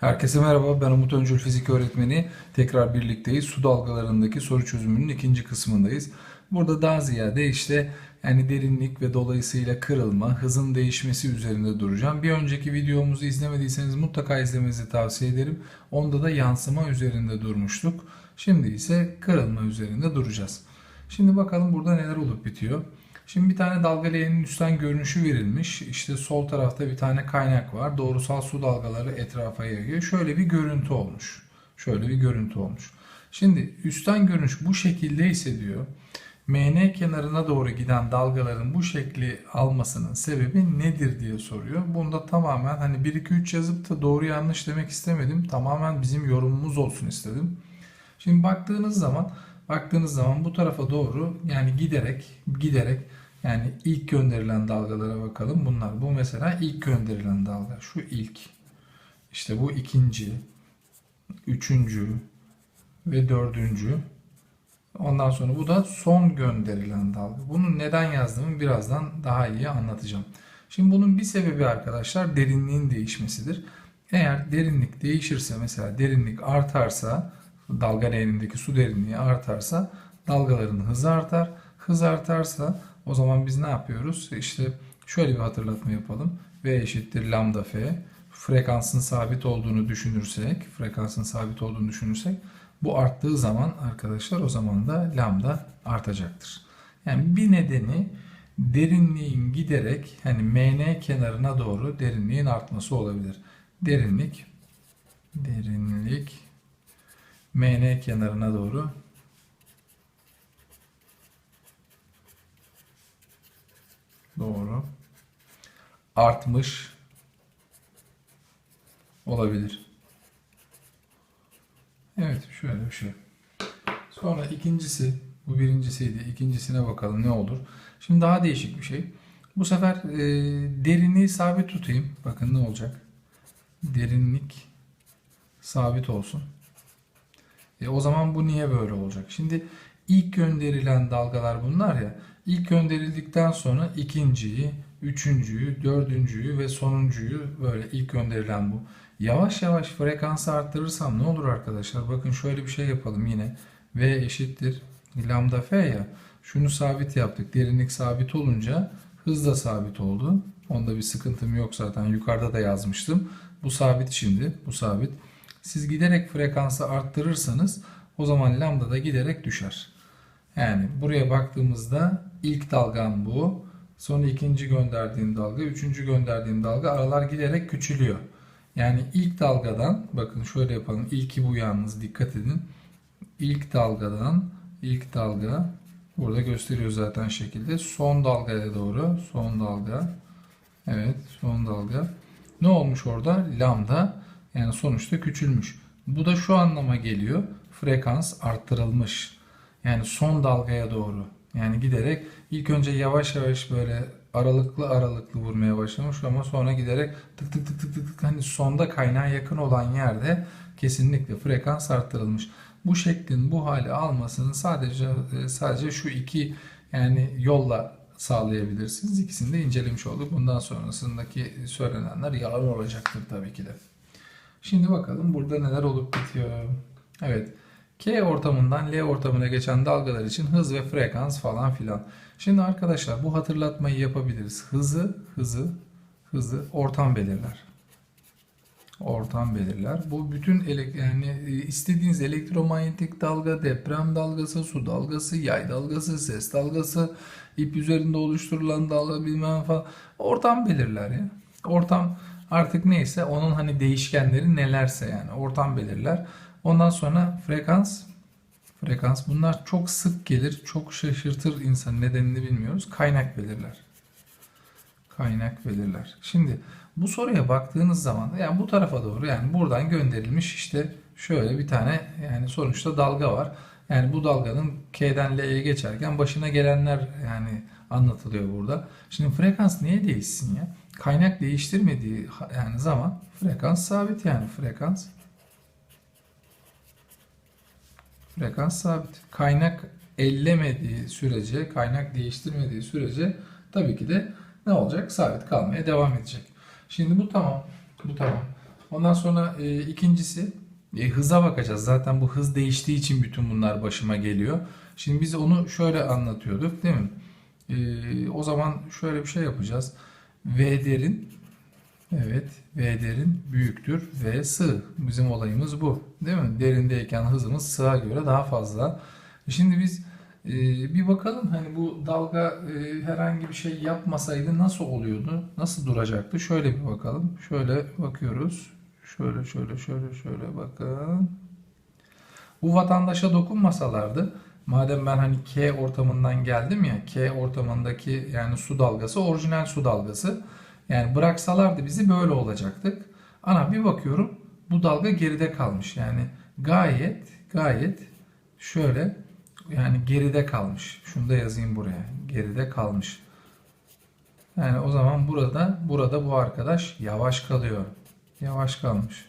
Herkese merhaba, ben Umut Öncül Fizik Öğretmeni. Tekrar birlikteyiz. Su dalgalarındaki soru çözümünün ikinci kısmındayız. Burada daha ziyade işte yani derinlik ve dolayısıyla kırılma, hızın değişmesi üzerinde duracağım. Bir önceki videomuzu izlemediyseniz mutlaka izlemenizi tavsiye ederim. Onda da yansıma üzerinde durmuştuk. Şimdi ise kırılma üzerinde duracağız. Şimdi bakalım burada neler olup bitiyor. Şimdi bir tane dalga leğenin üstten görünüşü verilmiş. İşte sol tarafta bir tane kaynak var. Doğrusal su dalgaları etrafa yayıyor. Şöyle bir görüntü olmuş. Şöyle bir görüntü olmuş. Şimdi üstten görünüş bu şekilde ise diyor. MN kenarına doğru giden dalgaların bu şekli almasının sebebi nedir diye soruyor. Bunda tamamen hani 1-2-3 yazıp da doğru yanlış demek istemedim. Tamamen bizim yorumumuz olsun istedim. Şimdi baktığınız zaman baktığınız zaman bu tarafa doğru yani giderek giderek yani ilk gönderilen dalgalara bakalım. Bunlar bu mesela ilk gönderilen dalga. Şu ilk. İşte bu ikinci, üçüncü ve dördüncü. Ondan sonra bu da son gönderilen dalga. Bunu neden yazdığımı birazdan daha iyi anlatacağım. Şimdi bunun bir sebebi arkadaşlar derinliğin değişmesidir. Eğer derinlik değişirse mesela derinlik artarsa dalga leğenindeki su derinliği artarsa dalgaların hızı artar. Hız artarsa o zaman biz ne yapıyoruz? İşte şöyle bir hatırlatma yapalım. V eşittir lambda f. Frekansın sabit olduğunu düşünürsek, frekansın sabit olduğunu düşünürsek bu arttığı zaman arkadaşlar o zaman da lambda artacaktır. Yani bir nedeni derinliğin giderek hani MN kenarına doğru derinliğin artması olabilir. Derinlik derinlik MN kenarına doğru doğru artmış olabilir. Evet şöyle bir şey. Sonra ikincisi bu birincisiydi. İkincisine bakalım ne olur. Şimdi daha değişik bir şey. Bu sefer e, derinliği sabit tutayım. Bakın ne olacak. Derinlik sabit olsun. E, o zaman bu niye böyle olacak? Şimdi ilk gönderilen dalgalar bunlar ya. İlk gönderildikten sonra ikinciyi, üçüncüyü, dördüncüyü ve sonuncuyu böyle ilk gönderilen bu. Yavaş yavaş frekansı arttırırsam ne olur arkadaşlar? Bakın şöyle bir şey yapalım yine. V eşittir lambda f ya. Şunu sabit yaptık. Derinlik sabit olunca hız da sabit oldu. Onda bir sıkıntım yok zaten. Yukarıda da yazmıştım. Bu sabit şimdi. Bu sabit. Siz giderek frekansı arttırırsanız o zaman lambda da giderek düşer. Yani buraya baktığımızda ilk dalgam bu. Sonra ikinci gönderdiğim dalga, üçüncü gönderdiğim dalga aralar giderek küçülüyor. Yani ilk dalgadan bakın şöyle yapalım. İlki bu yalnız dikkat edin. İlk dalgadan ilk dalga burada gösteriyor zaten şekilde. Son dalgaya doğru son dalga. Evet son dalga. Ne olmuş orada? Lambda yani sonuçta küçülmüş. Bu da şu anlama geliyor. Frekans arttırılmış. Yani son dalgaya doğru. Yani giderek ilk önce yavaş yavaş böyle aralıklı aralıklı vurmaya başlamış ama sonra giderek tık tık tık tık tık tık hani sonda kaynağa yakın olan yerde kesinlikle frekans arttırılmış. Bu şeklin bu hali almasını sadece sadece şu iki yani yolla sağlayabilirsiniz. İkisini de incelemiş olduk. Bundan sonrasındaki söylenenler yalan olacaktır tabii ki de. Şimdi bakalım burada neler olup bitiyor. Evet. K ortamından L ortamına geçen dalgalar için hız ve frekans falan filan. Şimdi arkadaşlar bu hatırlatmayı yapabiliriz. Hızı, hızı, hızı ortam belirler. Ortam belirler. Bu bütün elek yani istediğiniz elektromanyetik dalga, deprem dalgası, su dalgası, yay dalgası, ses dalgası, ip üzerinde oluşturulan dalga bilmem falan ortam belirler ya. Ortam artık neyse onun hani değişkenleri nelerse yani ortam belirler. Ondan sonra frekans frekans bunlar çok sık gelir, çok şaşırtır insan nedenini bilmiyoruz. Kaynak belirler. Kaynak belirler. Şimdi bu soruya baktığınız zaman yani bu tarafa doğru yani buradan gönderilmiş işte şöyle bir tane yani sonuçta dalga var. Yani bu dalganın K'den L'ye geçerken başına gelenler yani anlatılıyor burada. Şimdi frekans niye değişsin ya? Kaynak değiştirmediği yani zaman frekans sabit yani frekans frekans sabit. Kaynak ellemediği sürece, kaynak değiştirmediği sürece tabii ki de ne olacak? Sabit kalmaya devam edecek. Şimdi bu tamam. Bu tamam. Ondan sonra e, ikincisi e, hıza bakacağız. Zaten bu hız değiştiği için bütün bunlar başıma geliyor. Şimdi biz onu şöyle anlatıyorduk değil mi? E, o zaman şöyle bir şey yapacağız. V derin evet V derin büyüktür V sığ. Bizim olayımız bu. Değil mi? Derindeyken hızımız sığa göre daha fazla. Şimdi biz e, bir bakalım hani bu dalga e, herhangi bir şey yapmasaydı nasıl oluyordu? Nasıl duracaktı? Şöyle bir bakalım. Şöyle bakıyoruz. Şöyle şöyle şöyle şöyle bakın. Bu vatandaşa dokunmasalardı madem ben hani K ortamından geldim ya K ortamındaki yani su dalgası orijinal su dalgası. Yani bıraksalardı bizi böyle olacaktık. Ana bir bakıyorum bu dalga geride kalmış. Yani gayet gayet şöyle yani geride kalmış. Şunu da yazayım buraya. Geride kalmış. Yani o zaman burada burada bu arkadaş yavaş kalıyor. Yavaş kalmış.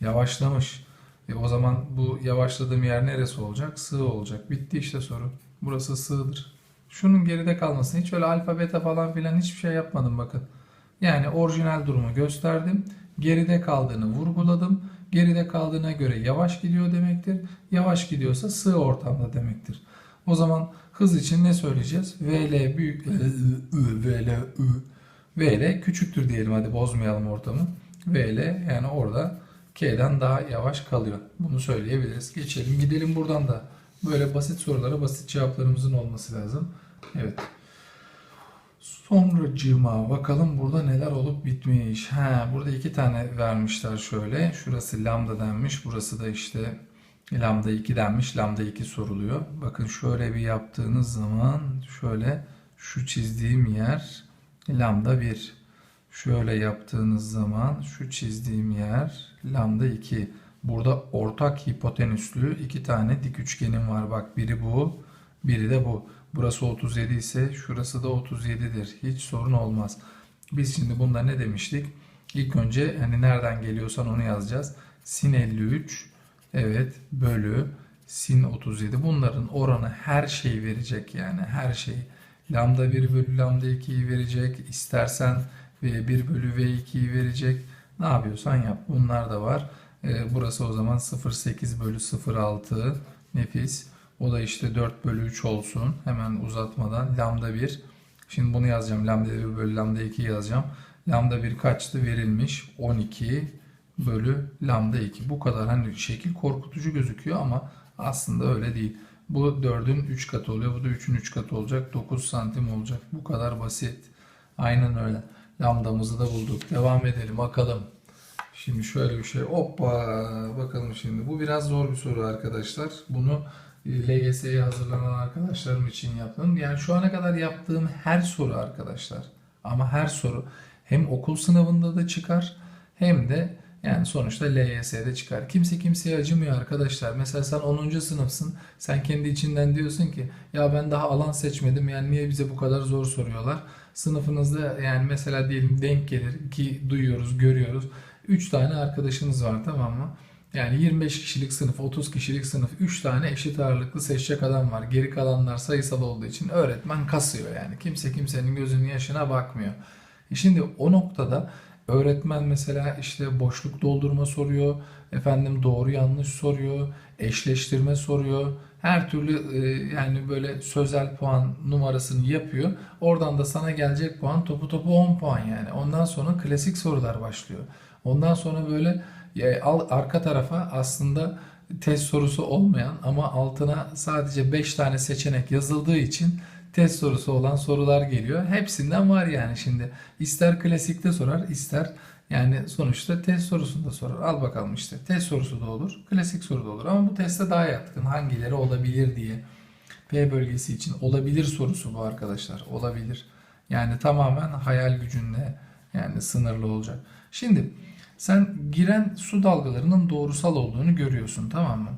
Yavaşlamış. E o zaman bu yavaşladığım yer neresi olacak? Sığ olacak. Bitti işte soru. Burası sığdır. Şunun geride kalmasını hiç öyle alfa beta falan filan hiçbir şey yapmadım bakın. Yani orijinal durumu gösterdim. Geride kaldığını vurguladım. Geride kaldığına göre yavaş gidiyor demektir. Yavaş gidiyorsa sığ ortamda demektir. O zaman hız için ne söyleyeceğiz? VL büyük VL VL küçüktür diyelim hadi bozmayalım ortamı. VL yani orada K'den daha yavaş kalıyor. Bunu söyleyebiliriz. Geçelim gidelim buradan da. Böyle basit sorulara basit cevaplarımızın olması lazım. Evet. Sonracığıma bakalım burada neler olup bitmiş. Ha, burada iki tane vermişler şöyle. Şurası lambda denmiş. Burası da işte lambda 2 denmiş. Lambda 2 soruluyor. Bakın şöyle bir yaptığınız zaman şöyle şu çizdiğim yer lambda 1. Şöyle yaptığınız zaman şu çizdiğim yer lambda 2. Burada ortak hipotenüslü iki tane dik üçgenim var. Bak biri bu, biri de bu. Burası 37 ise şurası da 37'dir. Hiç sorun olmaz. Biz şimdi bunda ne demiştik? İlk önce hani nereden geliyorsan onu yazacağız. Sin 53 evet bölü sin 37. Bunların oranı her şeyi verecek yani her şeyi. Lambda 1 bölü lambda 2'yi verecek. İstersen V1 bölü V2'yi verecek. Ne yapıyorsan yap. Bunlar da var. Ee, burası o zaman 0.8 bölü 0.6 nefis. O da işte 4 bölü 3 olsun. Hemen uzatmadan lambda 1. Şimdi bunu yazacağım. Lambda 1 bölü lambda 2 yazacağım. Lambda 1 kaçtı verilmiş? 12 bölü lambda 2. Bu kadar hani şekil korkutucu gözüküyor ama aslında öyle değil. Bu 4'ün 3 katı oluyor. Bu da 3'ün 3 katı olacak. 9 santim olacak. Bu kadar basit. Aynen öyle. Lambdamızı da bulduk. Devam edelim bakalım. Şimdi şöyle bir şey. Hoppa bakalım şimdi. Bu biraz zor bir soru arkadaşlar. Bunu LGS'ye hazırlanan arkadaşlarım için yaptım. Yani şu ana kadar yaptığım her soru arkadaşlar. Ama her soru hem okul sınavında da çıkar hem de yani sonuçta LYS'de çıkar. Kimse kimseye acımıyor arkadaşlar. Mesela sen 10. sınıfsın. Sen kendi içinden diyorsun ki ya ben daha alan seçmedim. Yani niye bize bu kadar zor soruyorlar? Sınıfınızda yani mesela diyelim denk gelir ki duyuyoruz, görüyoruz. 3 tane arkadaşınız var tamam mı? Yani 25 kişilik sınıf, 30 kişilik sınıf, 3 tane eşit ağırlıklı seçecek adam var. Geri kalanlar sayısal olduğu için öğretmen kasıyor yani. Kimse kimsenin gözünün yaşına bakmıyor. E şimdi o noktada öğretmen mesela işte boşluk doldurma soruyor, efendim doğru yanlış soruyor, eşleştirme soruyor. Her türlü e, yani böyle sözel puan numarasını yapıyor. Oradan da sana gelecek puan topu topu 10 puan yani. Ondan sonra klasik sorular başlıyor. Ondan sonra böyle arka tarafa aslında test sorusu olmayan ama altına sadece 5 tane seçenek yazıldığı için test sorusu olan sorular geliyor. Hepsinden var yani şimdi. İster klasikte sorar, ister yani sonuçta test sorusunda sorar. Al bakalım işte test sorusu da olur, klasik soru da olur. Ama bu teste daha yatkın. Hangileri olabilir diye. P bölgesi için olabilir sorusu bu arkadaşlar. Olabilir. Yani tamamen hayal gücünle yani sınırlı olacak. Şimdi sen giren su dalgalarının doğrusal olduğunu görüyorsun tamam mı?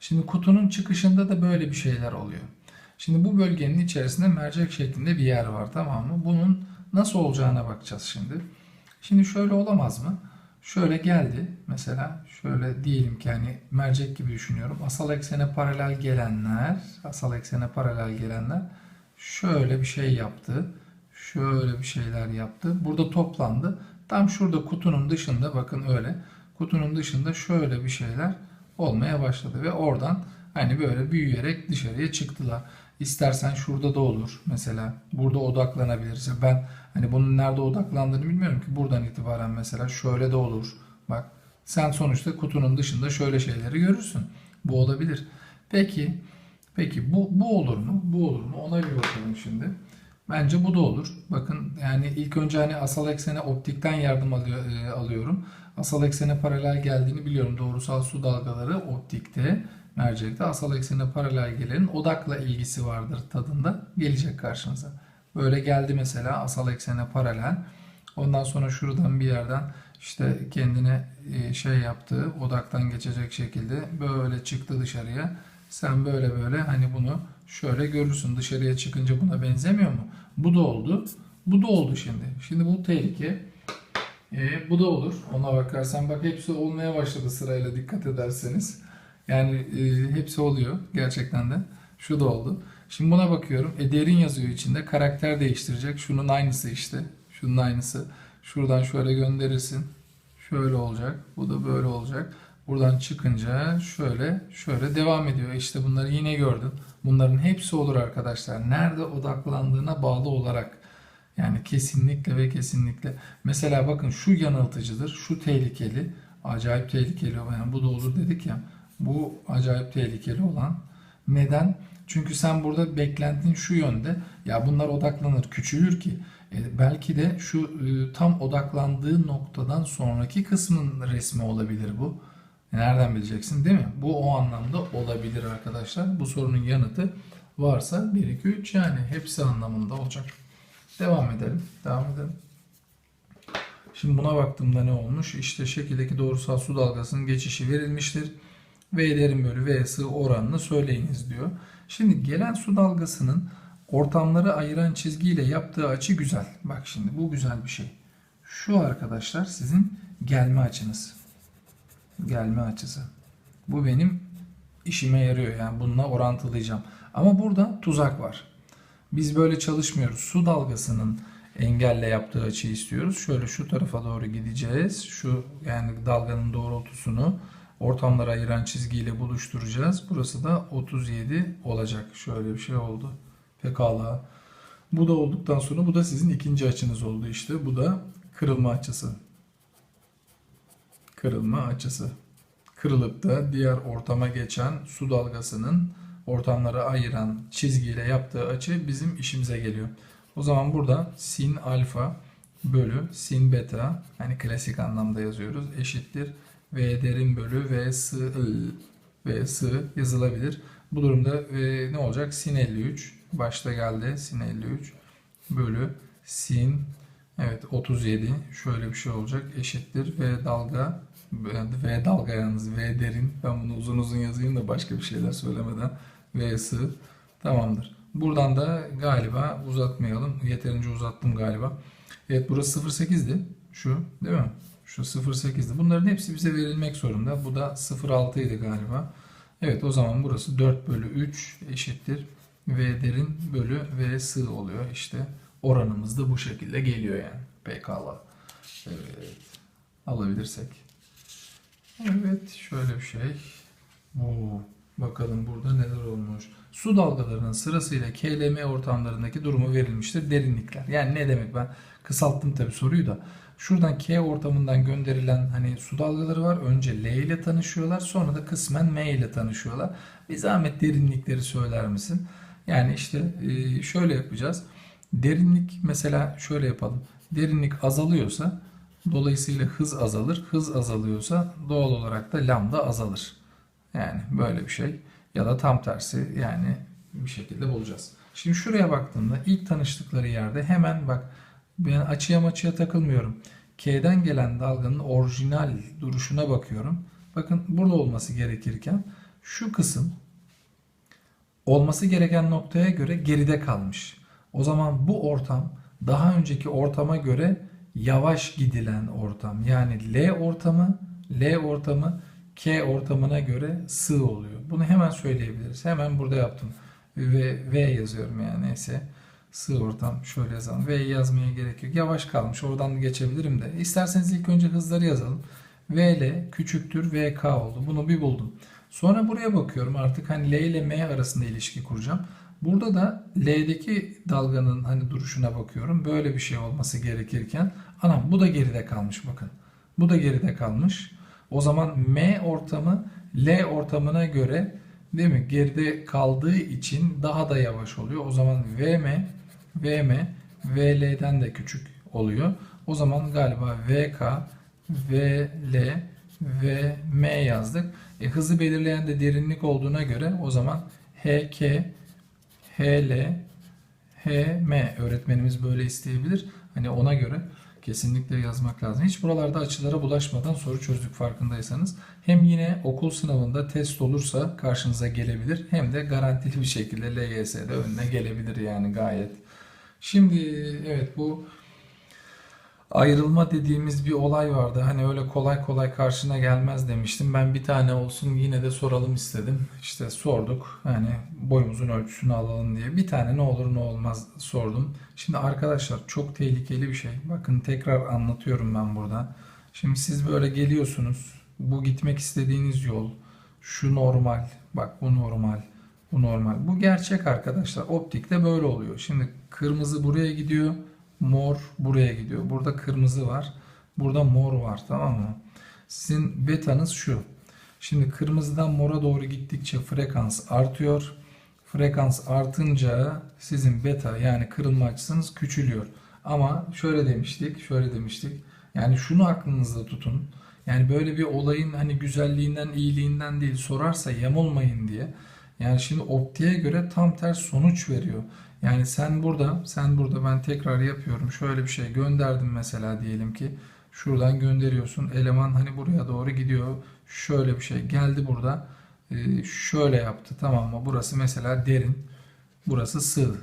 Şimdi kutunun çıkışında da böyle bir şeyler oluyor. Şimdi bu bölgenin içerisinde mercek şeklinde bir yer var tamam mı? Bunun nasıl olacağına bakacağız şimdi. Şimdi şöyle olamaz mı? Şöyle geldi mesela şöyle diyelim ki hani mercek gibi düşünüyorum. Asal eksene paralel gelenler, asal eksene paralel gelenler şöyle bir şey yaptı. Şöyle bir şeyler yaptı. Burada toplandı. Tam şurada kutunun dışında bakın öyle. Kutunun dışında şöyle bir şeyler olmaya başladı ve oradan hani böyle büyüyerek dışarıya çıktılar. İstersen şurada da olur mesela. Burada odaklanabiliriz. Ben hani bunun nerede odaklandığını bilmiyorum ki. Buradan itibaren mesela şöyle de olur. Bak sen sonuçta kutunun dışında şöyle şeyleri görürsün. Bu olabilir. Peki peki bu bu olur mu? Bu olur mu? Ona bir bakalım şimdi. Bence bu da olur. Bakın yani ilk önce hani asal eksene optikten yardım e, alıyorum. Asal eksene paralel geldiğini biliyorum. Doğrusal su dalgaları optikte, mercekte asal eksene paralel gelenin odakla ilgisi vardır tadında gelecek karşınıza. Böyle geldi mesela asal eksene paralel. Ondan sonra şuradan bir yerden işte kendine e, şey yaptı, odaktan geçecek şekilde böyle çıktı dışarıya. Sen böyle böyle hani bunu şöyle görürsün dışarıya çıkınca buna benzemiyor mu? Bu da oldu. Bu da oldu şimdi. Şimdi bu tehlike. E, bu da olur. Ona bakarsan bak hepsi olmaya başladı sırayla dikkat ederseniz. Yani e, hepsi oluyor gerçekten de. Şu da oldu. Şimdi buna bakıyorum. E, derin yazıyor içinde. Karakter değiştirecek. Şunun aynısı işte. Şunun aynısı. Şuradan şöyle gönderirsin. Şöyle olacak. Bu da böyle olacak. Buradan çıkınca şöyle şöyle devam ediyor. İşte bunları yine gördün. Bunların hepsi olur arkadaşlar. Nerede odaklandığına bağlı olarak. Yani kesinlikle ve kesinlikle. Mesela bakın şu yanıltıcıdır. Şu tehlikeli. Acayip tehlikeli. Yani bu da olur dedik ya. Bu acayip tehlikeli olan. Neden? Çünkü sen burada beklentin şu yönde. Ya bunlar odaklanır, küçülür ki. E, belki de şu e, tam odaklandığı noktadan sonraki kısmın resmi olabilir bu. Nereden bileceksin değil mi? Bu o anlamda olabilir arkadaşlar. Bu sorunun yanıtı varsa 1, 2, 3 yani hepsi anlamında olacak. Devam edelim. Devam edelim. Şimdi buna baktığımda ne olmuş? İşte şekildeki doğrusal su dalgasının geçişi verilmiştir. V derin bölü V sığ oranını söyleyiniz diyor. Şimdi gelen su dalgasının ortamları ayıran çizgiyle yaptığı açı güzel. Bak şimdi bu güzel bir şey. Şu arkadaşlar sizin gelme açınız. Gelme açısı. Bu benim işime yarıyor. Yani bununla orantılayacağım. Ama burada tuzak var. Biz böyle çalışmıyoruz. Su dalgasının engelle yaptığı açıyı istiyoruz. Şöyle şu tarafa doğru gideceğiz. Şu yani dalganın doğrultusunu ortamlara ayıran çizgiyle buluşturacağız. Burası da 37 olacak. Şöyle bir şey oldu. Pekala. Bu da olduktan sonra bu da sizin ikinci açınız oldu işte. Bu da kırılma açısı. Kırılma açısı. Kırılıp da diğer ortama geçen su dalgasının ortamları ayıran çizgiyle yaptığı açı bizim işimize geliyor. O zaman burada sin alfa bölü sin beta hani klasik anlamda yazıyoruz eşittir v derin bölü v sığ v sığ yazılabilir. Bu durumda e, ne olacak? Sin 53 başta geldi sin 53 bölü sin evet 37 şöyle bir şey olacak eşittir v dalga v dalga yalnız v derin ben bunu uzun uzun yazayım da başka bir şeyler söylemeden v sığ tamamdır. Buradan da galiba uzatmayalım. Yeterince uzattım galiba. Evet burası 0.8'di. Şu değil mi? Şu 0.8'di. Bunların hepsi bize verilmek zorunda. Bu da 0.6 idi galiba. Evet o zaman burası 4 bölü 3 eşittir. V derin bölü V sığ oluyor. İşte oranımız da bu şekilde geliyor yani. Pekala. Evet. Alabilirsek. Evet şöyle bir şey. Oo, bakalım burada neler olmuş. Su dalgalarının sırasıyla KLM ortamlarındaki durumu verilmiştir. Derinlikler. Yani ne demek ben kısalttım tabii soruyu da. Şuradan K ortamından gönderilen hani su dalgaları var. Önce L ile tanışıyorlar. Sonra da kısmen M ile tanışıyorlar. Bir zahmet derinlikleri söyler misin? Yani işte e, şöyle yapacağız. Derinlik mesela şöyle yapalım. Derinlik azalıyorsa dolayısıyla hız azalır. Hız azalıyorsa doğal olarak da lambda azalır. Yani böyle bir şey. Ya da tam tersi yani bir şekilde bulacağız. Şimdi şuraya baktığımda ilk tanıştıkları yerde hemen bak ben açıya maçıya takılmıyorum. K'den gelen dalganın orijinal duruşuna bakıyorum. Bakın burada olması gerekirken şu kısım olması gereken noktaya göre geride kalmış. O zaman bu ortam daha önceki ortama göre yavaş gidilen ortam. Yani L ortamı, L ortamı K ortamına göre sığ oluyor. Bunu hemen söyleyebiliriz. Hemen burada yaptım. Ve V yazıyorum yani neyse. Sığ ortam şöyle yazalım. V yazmaya gerek yok. Yavaş kalmış. Oradan da geçebilirim de. İsterseniz ilk önce hızları yazalım. VL küçüktür VK oldu. Bunu bir buldum. Sonra buraya bakıyorum artık hani L ile M arasında ilişki kuracağım. Burada da L'deki dalganın hani duruşuna bakıyorum. Böyle bir şey olması gerekirken anam bu da geride kalmış bakın. Bu da geride kalmış. O zaman M ortamı L ortamına göre değil mi? Geride kaldığı için daha da yavaş oluyor. O zaman VM VM VL'den de küçük oluyor. O zaman galiba VK VL ve M yazdık. E, hızı belirleyen de derinlik olduğuna göre o zaman HK HL HM öğretmenimiz böyle isteyebilir. Hani ona göre kesinlikle yazmak lazım. Hiç buralarda açılara bulaşmadan soru çözdük farkındaysanız. Hem yine okul sınavında test olursa karşınıza gelebilir. Hem de garantili bir şekilde LYS'de önüne gelebilir yani gayet. Şimdi evet bu ayrılma dediğimiz bir olay vardı. Hani öyle kolay kolay karşına gelmez demiştim. Ben bir tane olsun yine de soralım istedim. İşte sorduk. Hani boyumuzun ölçüsünü alalım diye. Bir tane ne olur ne olmaz sordum. Şimdi arkadaşlar çok tehlikeli bir şey. Bakın tekrar anlatıyorum ben burada. Şimdi siz böyle geliyorsunuz. Bu gitmek istediğiniz yol. Şu normal. Bak bu normal. Bu normal. Bu gerçek arkadaşlar. Optikte böyle oluyor. Şimdi kırmızı buraya gidiyor mor buraya gidiyor. Burada kırmızı var. Burada mor var tamam mı? Sizin betanız şu. Şimdi kırmızıdan mora doğru gittikçe frekans artıyor. Frekans artınca sizin beta yani kırılma açısınız küçülüyor. Ama şöyle demiştik, şöyle demiştik. Yani şunu aklınızda tutun. Yani böyle bir olayın hani güzelliğinden, iyiliğinden değil sorarsa yamulmayın diye. Yani şimdi optiğe göre tam ters sonuç veriyor. Yani sen burada, sen burada ben tekrar yapıyorum. Şöyle bir şey gönderdim mesela diyelim ki. Şuradan gönderiyorsun. Eleman hani buraya doğru gidiyor. Şöyle bir şey geldi burada. Ee, şöyle yaptı tamam mı? Burası mesela derin. Burası sığ.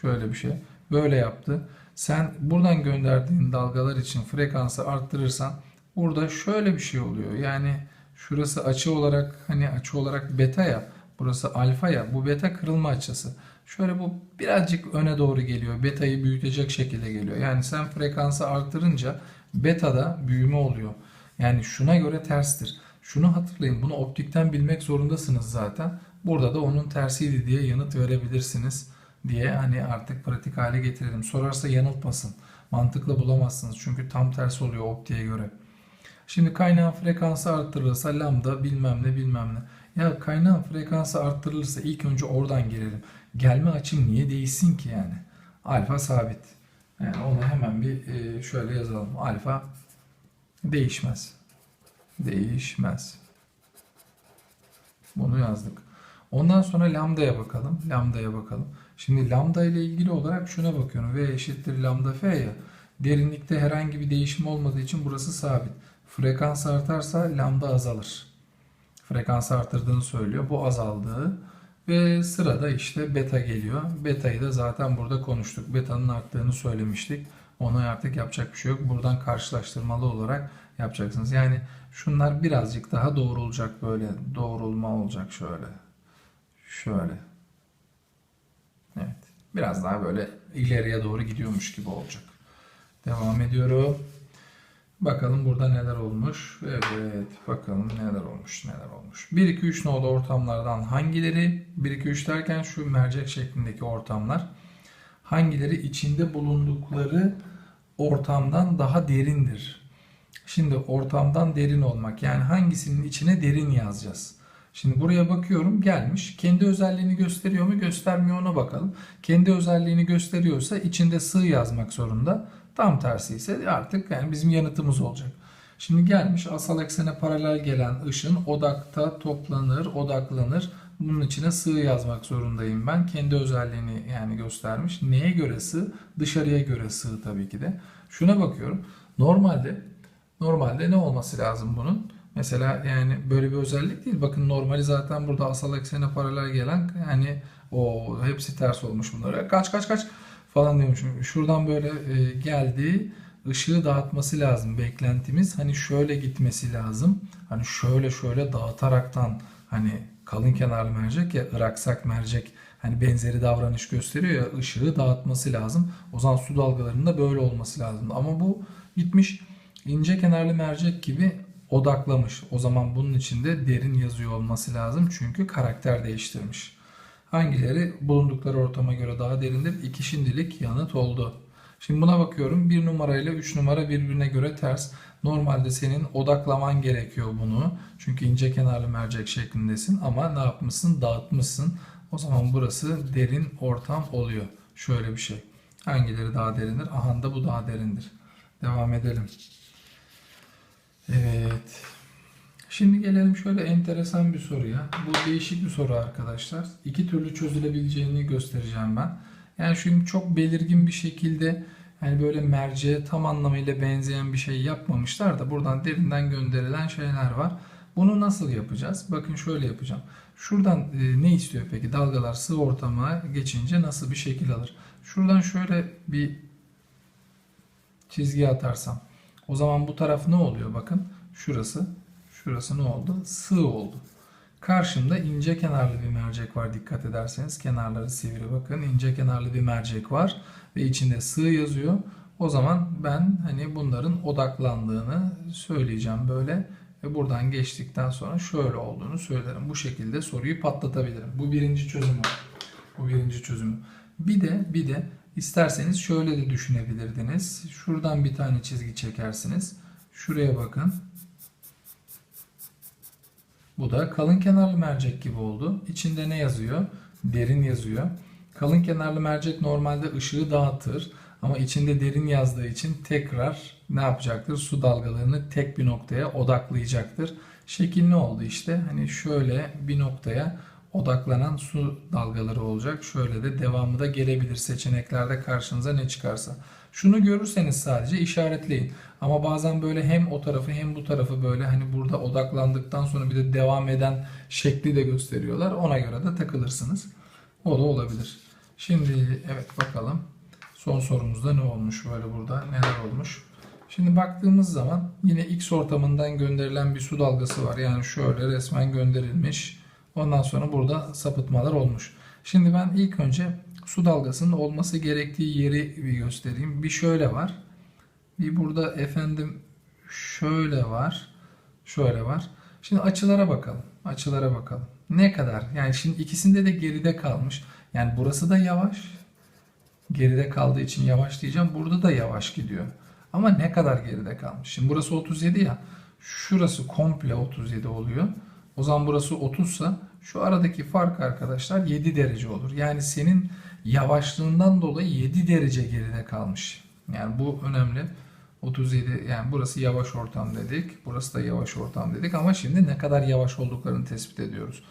Şöyle bir şey. Böyle yaptı. Sen buradan gönderdiğin dalgalar için frekansı arttırırsan burada şöyle bir şey oluyor. Yani şurası açı olarak hani açı olarak beta ya. Burası alfa ya. Bu beta kırılma açısı. Şöyle bu birazcık öne doğru geliyor. Beta'yı büyütecek şekilde geliyor. Yani sen frekansı artırınca beta'da büyüme oluyor. Yani şuna göre terstir. Şunu hatırlayın. Bunu optikten bilmek zorundasınız zaten. Burada da onun tersiydi diye yanıt verebilirsiniz diye hani artık pratik hale getirelim. Sorarsa yanıltmasın. Mantıkla bulamazsınız. Çünkü tam tersi oluyor optiğe göre. Şimdi kaynağın frekansı arttırılırsa lambda bilmem ne bilmem ne. Ya kaynağın frekansı arttırılırsa ilk önce oradan girelim. Gelme açım niye değişsin ki yani? Alfa sabit. Yani onu hemen bir e, şöyle yazalım. Alfa değişmez. Değişmez. Bunu yazdık. Ondan sonra lambdaya bakalım. Lambdaya bakalım. Şimdi lambda ile ilgili olarak şuna bakıyorum. V eşittir lambda f ya. Derinlikte herhangi bir değişim olmadığı için burası sabit. Frekans artarsa lambda azalır. Frekans artırdığını söylüyor. Bu azaldığı ve sırada işte beta geliyor. Beta'yı da zaten burada konuştuk. Beta'nın arttığını söylemiştik. Ona artık yapacak bir şey yok. Buradan karşılaştırmalı olarak yapacaksınız. Yani şunlar birazcık daha doğrulacak böyle. Doğrulma olacak şöyle. Şöyle. Evet. Biraz daha böyle ileriye doğru gidiyormuş gibi olacak. Devam ediyorum. Bakalım burada neler olmuş. Evet bakalım neler olmuş neler olmuş. 1 2 3 nolu ortamlardan hangileri 1 2 3 derken şu mercek şeklindeki ortamlar hangileri içinde bulundukları ortamdan daha derindir. Şimdi ortamdan derin olmak yani hangisinin içine derin yazacağız. Şimdi buraya bakıyorum gelmiş. Kendi özelliğini gösteriyor mu göstermiyor ona bakalım. Kendi özelliğini gösteriyorsa içinde sığ yazmak zorunda. Tam tersi ise artık yani bizim yanıtımız olacak. Şimdi gelmiş asal eksene paralel gelen ışın odakta toplanır, odaklanır. Bunun içine sığ yazmak zorundayım ben. Kendi özelliğini yani göstermiş. Neye göre sığ? Dışarıya göre sığ tabii ki de. Şuna bakıyorum. Normalde normalde ne olması lazım bunun? Mesela yani böyle bir özellik değil. Bakın normali zaten burada asal eksene paralel gelen yani o hepsi ters olmuş bunlara. Kaç kaç kaç falan diyormuşum. Şuradan böyle e, geldi. ışığı dağıtması lazım beklentimiz. Hani şöyle gitmesi lazım. Hani şöyle şöyle dağıtaraktan hani kalın kenarlı mercek ya ıraksak mercek hani benzeri davranış gösteriyor ya ışığı dağıtması lazım. O zaman su dalgalarının da böyle olması lazım. Ama bu gitmiş ince kenarlı mercek gibi odaklamış. O zaman bunun içinde derin yazıyor olması lazım. Çünkü karakter değiştirmiş. Hangileri bulundukları ortama göre daha derindir? İki şimdilik yanıt oldu. Şimdi buna bakıyorum. 1 numara ile 3 numara birbirine göre ters. Normalde senin odaklaman gerekiyor bunu. Çünkü ince kenarlı mercek şeklindesin ama ne yapmışsın? Dağıtmışsın. O zaman burası derin ortam oluyor. Şöyle bir şey. Hangileri daha derindir? Aha da bu daha derindir. Devam edelim. Evet. Şimdi gelelim şöyle enteresan bir soruya. Bu değişik bir soru arkadaşlar. İki türlü çözülebileceğini göstereceğim ben. Yani şimdi çok belirgin bir şekilde hani böyle merceğe tam anlamıyla benzeyen bir şey yapmamışlar da buradan derinden gönderilen şeyler var. Bunu nasıl yapacağız? Bakın şöyle yapacağım. Şuradan e, ne istiyor peki? Dalgalar sıvı ortama geçince nasıl bir şekil alır? Şuradan şöyle bir çizgi atarsam. O zaman bu taraf ne oluyor? Bakın şurası. Şurası ne oldu? Sığ oldu. Karşımda ince kenarlı bir mercek var dikkat ederseniz. Kenarları sivri bakın. ince kenarlı bir mercek var ve içinde sığ yazıyor. O zaman ben hani bunların odaklandığını söyleyeceğim böyle ve buradan geçtikten sonra şöyle olduğunu söylerim. Bu şekilde soruyu patlatabilirim. Bu birinci çözümü. Bu birinci çözümü. Bir de bir de isterseniz şöyle de düşünebilirdiniz. Şuradan bir tane çizgi çekersiniz. Şuraya bakın. Bu da kalın kenarlı mercek gibi oldu. İçinde ne yazıyor? Derin yazıyor. Kalın kenarlı mercek normalde ışığı dağıtır. Ama içinde derin yazdığı için tekrar ne yapacaktır? Su dalgalarını tek bir noktaya odaklayacaktır. Şekil ne oldu işte? Hani şöyle bir noktaya odaklanan su dalgaları olacak. Şöyle de devamı da gelebilir seçeneklerde karşınıza ne çıkarsa. Şunu görürseniz sadece işaretleyin. Ama bazen böyle hem o tarafı hem bu tarafı böyle hani burada odaklandıktan sonra bir de devam eden şekli de gösteriyorlar. Ona göre de takılırsınız. O da olabilir. Şimdi evet bakalım. Son sorumuzda ne olmuş böyle burada neler olmuş. Şimdi baktığımız zaman yine X ortamından gönderilen bir su dalgası var. Yani şöyle resmen gönderilmiş. Ondan sonra burada sapıtmalar olmuş. Şimdi ben ilk önce su dalgasının olması gerektiği yeri bir göstereyim. Bir şöyle var. Bir burada efendim şöyle var. Şöyle var. Şimdi açılara bakalım. Açılara bakalım. Ne kadar? Yani şimdi ikisinde de geride kalmış. Yani burası da yavaş. Geride kaldığı için yavaş diyeceğim. Burada da yavaş gidiyor. Ama ne kadar geride kalmış? Şimdi burası 37 ya. Şurası komple 37 oluyor. O zaman burası 30 sa şu aradaki fark arkadaşlar 7 derece olur. Yani senin yavaşlığından dolayı 7 derece geride kalmış. Yani bu önemli. 37 yani burası yavaş ortam dedik. Burası da yavaş ortam dedik ama şimdi ne kadar yavaş olduklarını tespit ediyoruz.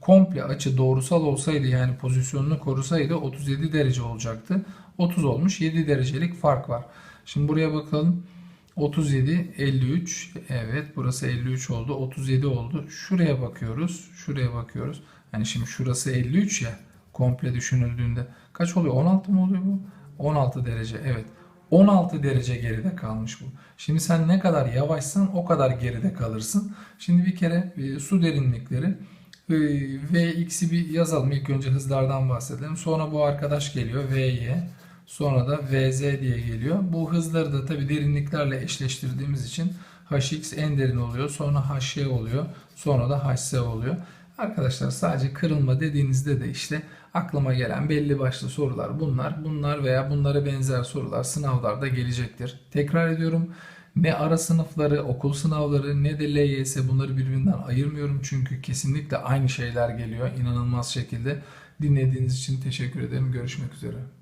Komple açı doğrusal olsaydı yani pozisyonunu korusaydı 37 derece olacaktı. 30 olmuş 7 derecelik fark var. Şimdi buraya bakalım. 37, 53. Evet burası 53 oldu. 37 oldu. Şuraya bakıyoruz. Şuraya bakıyoruz. Yani şimdi şurası 53 ya. Komple düşünüldüğünde. Kaç oluyor? 16 mı oluyor bu? 16 derece. Evet. 16 derece geride kalmış bu. Şimdi sen ne kadar yavaşsan o kadar geride kalırsın. Şimdi bir kere e, su derinlikleri e, Vx'i bir yazalım. İlk önce hızlardan bahsedelim. Sonra bu arkadaş geliyor Vy. Sonra da Vz diye geliyor. Bu hızları da tabi derinliklerle eşleştirdiğimiz için Hx en derin oluyor. Sonra Hy oluyor. Sonra da Hs oluyor. Arkadaşlar sadece kırılma dediğinizde de işte aklıma gelen belli başlı sorular bunlar. Bunlar veya bunlara benzer sorular sınavlarda gelecektir. Tekrar ediyorum. Ne ara sınıfları, okul sınavları ne de LYS bunları birbirinden ayırmıyorum. Çünkü kesinlikle aynı şeyler geliyor inanılmaz şekilde. Dinlediğiniz için teşekkür ederim. Görüşmek üzere.